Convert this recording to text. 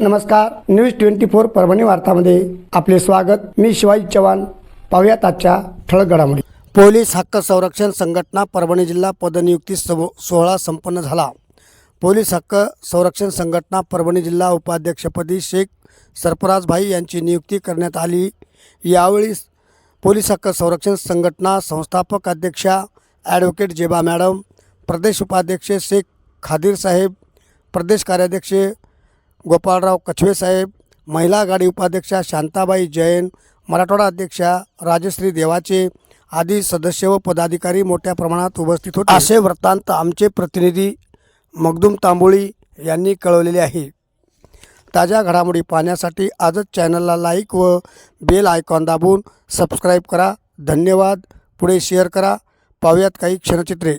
नमस्कार news twenty four Parbhani वार्तामध्ये आपले स्वागत. मी शिवाजी चव्हाण. पाहुयात आजच्या ठळक घडामोडी पोलीस हक्क संरक्षण संघटना परभणी जिल्हा पदनियुक्ती सोहळा संपन्न झाला. पोलीस हक्क संरक्षण संघटना परभणी जिल्हा उपाध्यक्षपदी शेख सरफराजभाई यांची नियुक्ती करण्यात आली. यावेळी पोलीस हक्क संरक्षण संघटना संस्थापक अध्यक्षा ॲडव्होकेट जेबा मॅडम प्रदेश उपाध्यक्ष शेख खादीर साहेब प्रदेश कार्याध्यक्ष गोपाळराव कछवे साहेब महिला आघाडी उपाध्यक्षा शांताबाई जैन मराठवाडा अध्यक्षा राजश्री देवाचे आदी सदस्य व पदाधिकारी मोठ्या प्रमाणात उपस्थित होते. असे वृत्तांत आमचे प्रतिनिधी मगदूम तांबोळी यांनी कळवलेले आहे. ताज्या घडामोडी पाहण्यासाठी आजच चॅनलला लाईक व बेल आयकॉन दाबून सबस्क्राईब करा. धन्यवाद. पुढे शेअर करा. पाहूयात काही क्षणचित्रे.